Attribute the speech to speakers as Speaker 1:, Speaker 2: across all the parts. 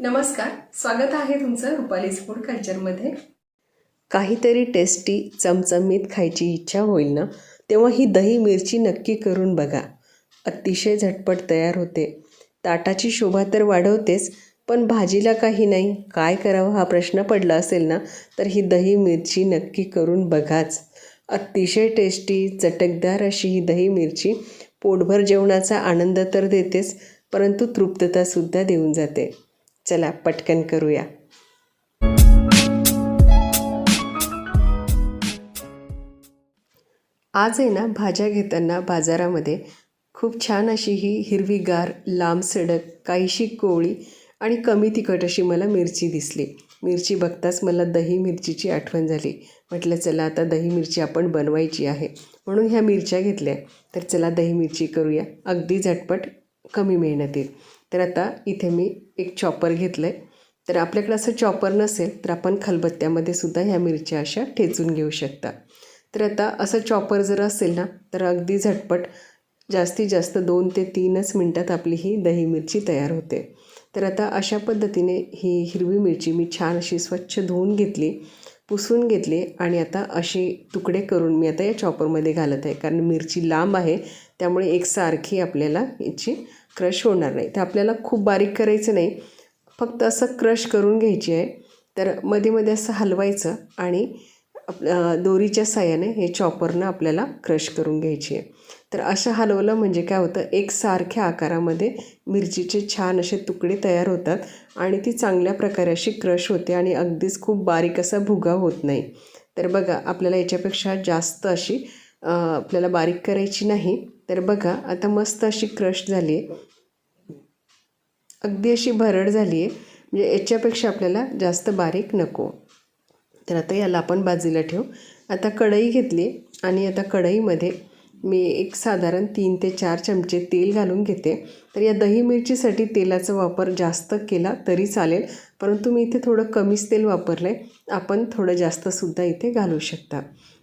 Speaker 1: नमस्कार स्वागत आहे तुमचं रुपालीज फूड कल्चरमध्ये.
Speaker 2: काहीतरी टेस्टी चमचमीत खायची इच्छा होईल ना? तेव्हा ही दही मिरची नक्की करून बघा. अतिशय झटपट तयार होते. ताटाची शोभा तर वाढवतेच पण भाजीला काही नाही. काय करावं हा प्रश्न पडला असेल ना तर ही दही मिरची नक्की करून बघाच. अतिशय टेस्टी चटकदार अशी ही दही मिरची पोटभर जेवणाचा आनंद तर देतेच परंतु तृप्ततासुद्धा देऊन जाते. चला पटकन करूया. आज आहे ना भाज्या घेताना बाजारामध्ये खूप छान अशी ही हिरवीगार लांब सडक काहीशी कोवळी आणि कमी तिखट अशी मला मिरची दिसली. मिरची बघताच मला दही मिरचीची आठवण झाली. म्हटलं चला आता दही मिरची आपण बनवायची आहे. म्हणून ह्या मिरच्या घेतल्या. तर चला दही मिरची करूया. अगदी झटपट कमी मेहनतीत. तर आता इथे मी एक चॉपर घेतलं आहे तर आपल्याकडे असं चॉपर नसेल तर आपण खलबत्त्यामध्ये सुद्धा ह्या मिरच्या अशा ठेचून घेऊ शकता. तर आता असं चॉपर जर असेल ना तर अगदी झटपट जास्तीत जास्त दोन ते तीनच मिनटात आपली ही दही मिरची तयार होते. तर आता अशा पद्धतीने ही हिरवी मिरची मी छान अशी स्वच्छ धुवून घेतली पुसून घेतली आणि आता असे तुकडे करून मी आता या चॉपरमध्ये घालत आहे. कारण मिरची लांब आहे त्यामुळे एकसारखी आपल्याला याची क्रश होणार नाही. तर आपल्याला खूप बारीक करायचं नाही. फक्त असं क्रश करून घ्यायची आहे. तर मध्ये मध्ये असं हलवायचं आणि आप दोरीच्या साह्याने हे चॉपरनं आपल्याला क्रश करून घ्यायची आहे. तर असं हलवलं म्हणजे काय होतं एकसारख्या आकारामध्ये मिरचीचे छान असे तुकडे तयार होतात आणि ती चांगल्या प्रकारे अशी क्रश होते आणि अगदीच खूप बारीक असा भुगा होत नाही. तर बघा आपल्याला याच्यापेक्षा जास्त अशी आपल्याला बारीक करायची नाही. तर बघा आता मस्त अशी क्रश झाली आहे अगदी अशी भरड झाली आहे म्हणजे याच्यापेक्षा आपल्याला जास्त बारीक नको. तर आता याला आपण बाजूला ठेवू. आता कढई घेतली आणि आता कढईमध्ये मी एक साधारण तीन ते चार चमचे तेल घालून घेते. तर या दही मिरचीसाठी तेलाचा वापर जास्त केला तरी चालेल. परंतु मी इथे थोडं कमीच तेल वापरलं आहे आपण थोडं जास्तसुद्धा इथे घालू शकता.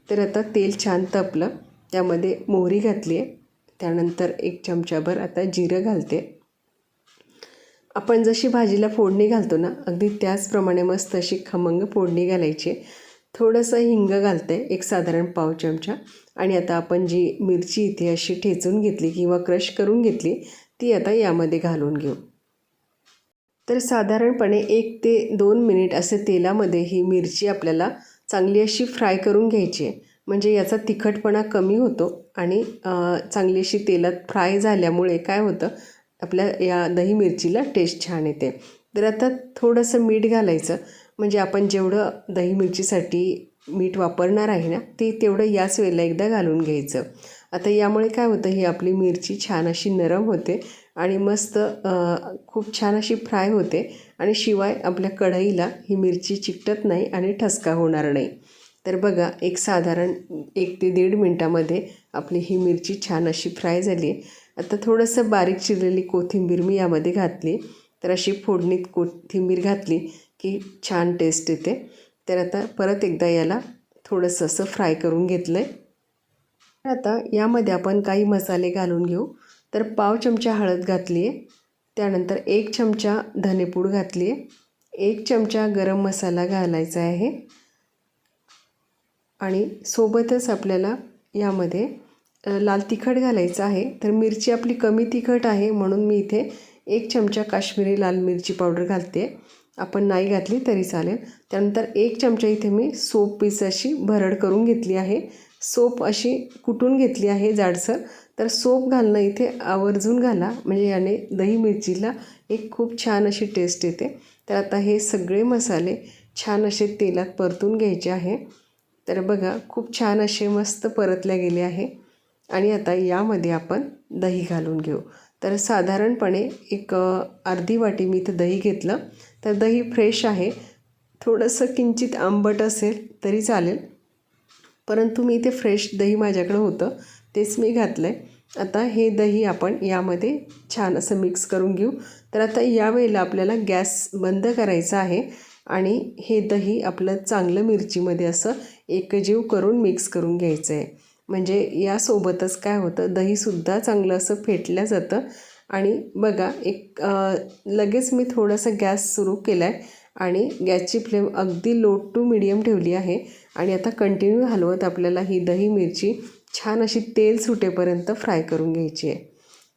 Speaker 2: तर आता तेल छान तपलं. त्यामध्ये मोहरी घातली आहे त्यानंतर एक चमचाभर आता जिरं घालते. आपण जशी भाजीला फोडणी घालतो ना अगदी त्याचप्रमाणे मस्त अशी खमंग फोडणी घालायची. थोडंसं हिंग घालते एक साधारण पाव चमचा. आणि आता आपण जी मिरची इथे अशी ठेचून घेतली किंवा क्रश करून घेतली ती आता यामध्ये घालून घेऊ. तर साधारणपणे एक ते दोन मिनिट असे तेलामध्ये ही मिरची आपल्याला चांगली अशी फ्राय करून घ्यायची आहे. म्हणजे याचा तिखटपणा कमी होतो आणि चांगली अशी तेलात फ्राय झाल्यामुळे काय होतं आपल्या या दही मिरचीला टेस्ट छान येते. तर आता थोडंसं मीठ घालायचं. म्हणजे आपण जेवढं दही मिरचीसाठी मीठ वापरणार आहे ना ते तेवढं याच वेळेला एकदा घालून घ्यायचं. आता यामुळे काय होतं ही आपली मिरची छान अशी नरम होते आणि मस्त खूप छान अशी फ्राय होते आणि शिवाय आपल्या कढईला ही मिरची चिकटत नाही आणि ठसका होणार नाही. तर बघा एक साधारण एक ते दीड मिनटामध्ये आपली ही मिरची छान अशी फ्राय झाली आता थोडंसं बारीक चिरलेली कोथिंबीर मी यामध्ये घातली. तर अशी फोडणीत कोथिंबीर घातली की छान टेस्ट येते. तर आता परत एकदा याला थोडंसं असं फ्राय करून घेतलं आहे आता यामध्ये आपण काही मसाले घालून घेऊ. तर पाव चमचा हळद घातली आहे. त्यानंतर एक चमचा धनेपूड घातली आहे. एक चमचा गरम मसाला घालायचा आहे. आणि सोबतच आपल्याला यामध्ये लाल तिखट घालायचं आहे. तर मिरची आपली कमी तिखट आहे म्हणून मी इथे एक चमचा काश्मीरी लाल मिरची पावडर घालते. आपण नाही घातली तरी चालेल. त्यानंतर एक चमचा इथे मी सोप पीस अशी भरड करून घेतली आहे. सोप अशी कुटून घेतली आहे जाडसर. तर सोप घालणं इथे आवर्जून घाला. म्हणजे याने दही मिरचीला एक खूप छान अशी टेस्ट येते. तर आता हे सगळे मसाले छान असे तेलात परतून घ्यायचे आहे. तर बघा खूप छान असे मस्त परतल्या गेले आहे. आणि आता यामध्ये आपण दही घालून घेऊ. तर साधारणपणे एक अर्धी वाटी मी इथं दही घेतलं. तर दही फ्रेश आहे. थोडंसं किंचित आंबट असेल तरी चालेल. परंतु मी इथे फ्रेश दही माझ्याकडं होतं तेच मी घातलं आहे आता हे दही आपण यामध्ये छान असं मिक्स करून घेऊ. तर आता यावेळेला आपल्याला गॅस बंद करायचा आहे. आणि हे दही आपलं चांगलं मिरचीमध्ये असं एकजीव करून मिक्स करून घ्यायचं आहे म्हणजे यासोबतच काय होतं दहीसुद्धा चांगलं असं फेटलं जातं. आणि बघा एक लगेच मी थोडंसं गॅस सुरू केला आहे आणि गॅसची फ्लेम अगदी लो टू मिडियम ठेवली आहे. आणि आता कंटिन्यू हलवत आपल्याला ही दही मिरची छान अशी तेल सुटेपर्यंत फ्राय करून घ्यायची आहे.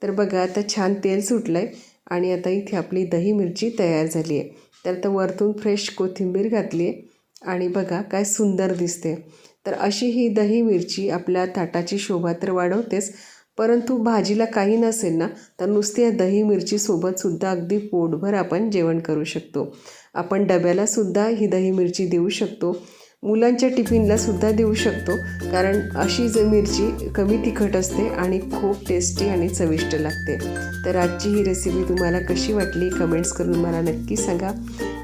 Speaker 2: तर बघा आता छान तेल सुटलं आहे आणि आता इथे आपली दही मिरची तयार झाली आहे. तर आता वरतून फ्रेश कोथिंबीर घातली आहे. आणि बघा काय सुंदर दिसते. तर अशी ही दही मिरची आपल्या ताटाची शोभा तर वाढवतेच परंतु भाजीला काही नसेल ना तर नुसती या दही मिरचीसोबतसुद्धा अगदी पोटभर आपण जेवण करू शकतो. आपण डब्यालासुद्धा ही दही मिरची देऊ शकतो. मुलांच्या टिफिनलासुद्धा देऊ शकतो कारण अशी ज मिरची कमी तिखट असते आणि खूप टेस्टी आणि चविष्ट लागते. तर आजची ही रेसिपी तुम्हाला कशी वाटली कमेंट्स करून मला नक्की सांगा.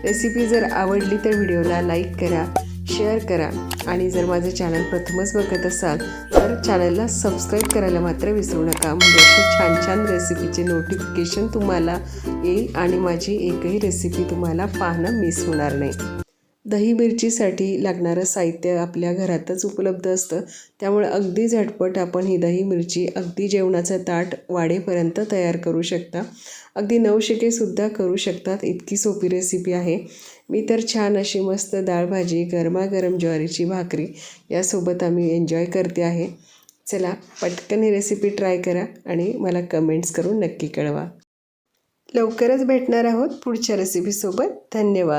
Speaker 2: रेसिपी जर आवडली तर व्हिडिओला लाईक करा शेअर करा आणि जर माझं चॅनल प्रथमच बघत असाल तर चॅनलला सबस्क्राईब करायला मात्र विसरू नका. म्हणजे असे छान छान रेसिपीचे नोटिफिकेशन तुम्हाला येईल आणि माझी एकही रेसिपी तुम्हाला पाहणं मिस होणार नाही. दही मिरचीसाठी लागणारं साहित्य आपल्या घरातच उपलब्ध असतं. त्यामुळे अगदी झटपट आपण ही दही मिरची अगदी जेवणाचं ताट वाढेपर्यंत तयार करू शकता. अगदी नवशिकेसुद्धा करू शकतात. इतकी सोपी रेसिपी आहे. मी तर छान अशी मस्त डाळ भाजी गरमागरम ज्वारीची भाकरी यासोबत आम्ही एन्जॉय करते आहे. चला पटकन ही रेसिपी ट्राय करा आणि मला कमेंट्स करून नक्की कळवा. लवकरच भेटणार आहोत पुढच्या रेसिपीसोबत धन्यवाद.